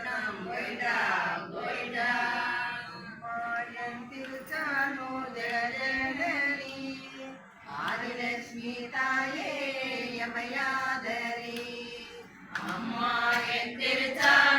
Govindam Govinda Govinda. తిరుచాను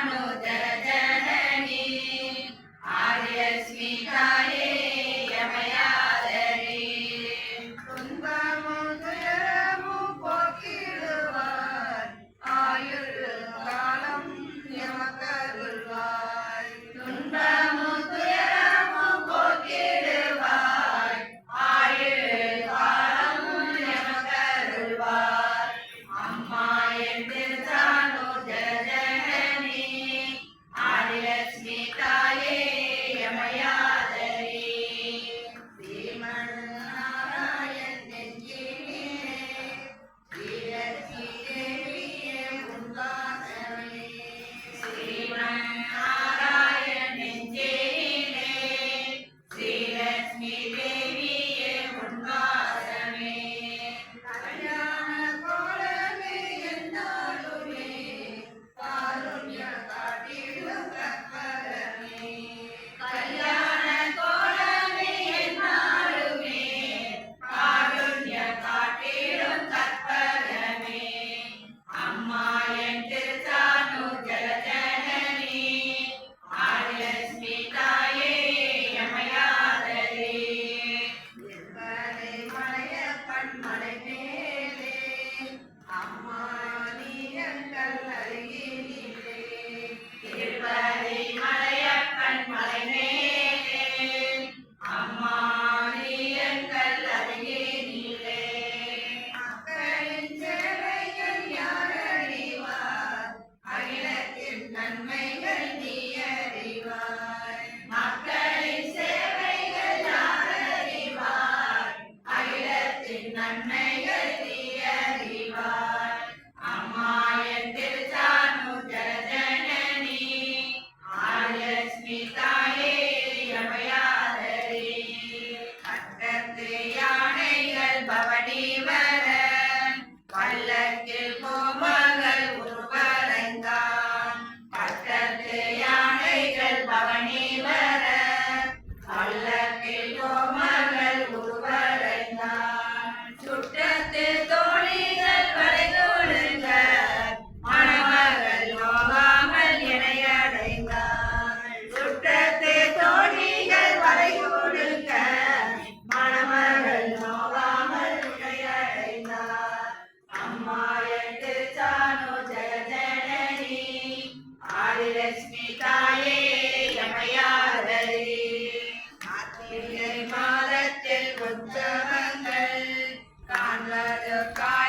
Deus.